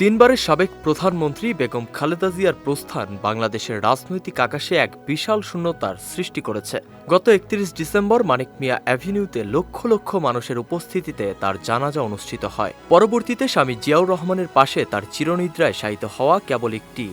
তিনবারের সাবেক প্রধানমন্ত্রী বেগম খালেদা জিয়ার প্রস্থান বাংলাদেশের রাজনৈতিক আকাশে এক বিশাল শূন্যতার সৃষ্টি করেছে। গত একত্রিশ ডিসেম্বর মানিক মিয়া অ্যাভিনিউতে লক্ষ লক্ষ মানুষের উপস্থিতিতে তার জানাজা অনুষ্ঠিত হয়। পরবর্তীতে স্বামী জিয়াউর রহমানের পাশে তার চিরনিদ্রায় শায়িত হওয়া কেবল একটি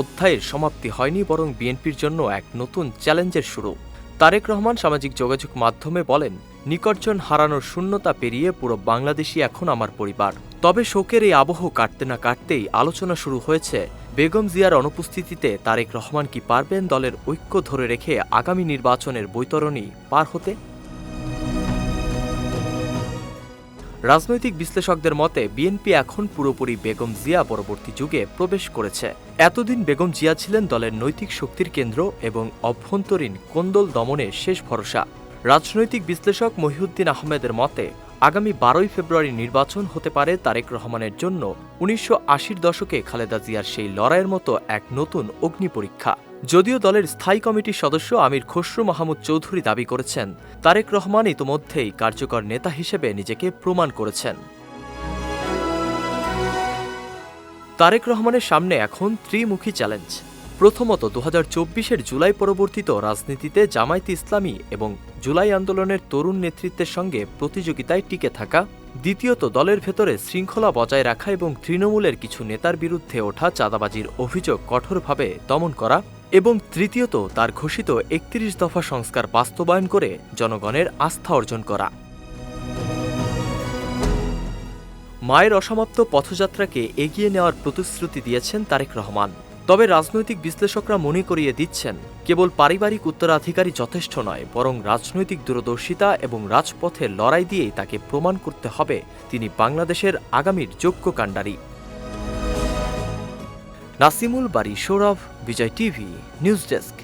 অধ্যায়ের সমাপ্তি হয়নি, বরং বিএনপির জন্য এক নতুন চ্যালেঞ্জের শুরু। তারেক রহমান সামাজিক যোগাযোগ মাধ্যমে বলেন, নিকটজন হারানোর শূন্যতা পেরিয়ে পুরো বাংলাদেশই এখন আমার পরিবার। তবে শোকের এই আবহ কাটতে না কাটতেই আলোচনা শুরু হয়েছে। বেগম জিয়ার অনুপস্থিতিতে তারেক রহমান কি পারবেন দলের ঐক্য ধরে রেখে আগামী নির্বাচনের বৈতরণী পার হতে? রাজনৈতিক বিশ্লেষকদের মতে, বিএনপি এখন পুরোপুরি বেগম জিয়া পরবর্তী যুগে প্রবেশ করেছে। এতদিন বেগম জিয়া ছিলেন দলের নৈতিক শক্তির কেন্দ্র এবং অভ্যন্তরীণ কোন্দল দমনের শেষ ভরসা। রাজনৈতিক বিশ্লেষক মহিউদ্দিন আহমেদের মতে, আগামী বারোই ফেব্রুয়ারি নির্বাচন হতে পারে তারেক রহমানের জন্য। উনিশশো দশকে খালেদা জিয়ার সেই লড়াইয়ের মতো এক নতুন অগ্নি পরীক্ষা। যদিও দলের স্থায়ী কমিটির সদস্য আমির খসরু মাহমুদ চৌধুরী দাবি করেছেন, তারেক রহমান ইতোমধ্যেই কার্যকর নেতা হিসেবে নিজেকে প্রমাণ করেছেন। তারেক রহমানের সামনে এখন ত্রিমুখী চ্যালেঞ্জ। প্রথমত দু হাজার জুলাই পরবর্তীত রাজনীতিতে জামায়াতে ইসলামী এবং জুলাই আন্দোলনের তরুণ নেতৃত্বের সঙ্গে প্রতিযোগিতায় টিকে থাকা, দ্বিতীয়ত দলের ভেতরে শৃঙ্খলা বজায় রাখা এবং তৃণমূলের কিছু নেতার বিরুদ্ধে ওঠা চাঁদাবাজির অভিযোগ কঠোরভাবে দমন করা এবং তৃতীয়ত, তার ঘোষিত একত্রিশ দফা সংস্কার বাস্তবায়ন করে জনগণের আস্থা অর্জন করা। মায়ের অসমাপ্ত পথযাত্রাকে এগিয়ে নেওয়ার প্রতিশ্রুতি দিয়েছেন তারেক রহমান। তবে রাজনৈতিক বিশ্লেষকরা মনে করিয়ে দিচ্ছেন, কেবল পারিবারিক উত্তরাধিকারী যথেষ্ট নয়, বরং রাজনৈতিক দূরদর্শিতা এবং রাজপথের লড়াই দিয়েই তাকে প্রমাণ করতে হবে, তিনি বাংলাদেশের আগামীর যোগ্য কাণ্ডারি। নাসিমুল বাড়ি Sourav Bijoy TV news desk.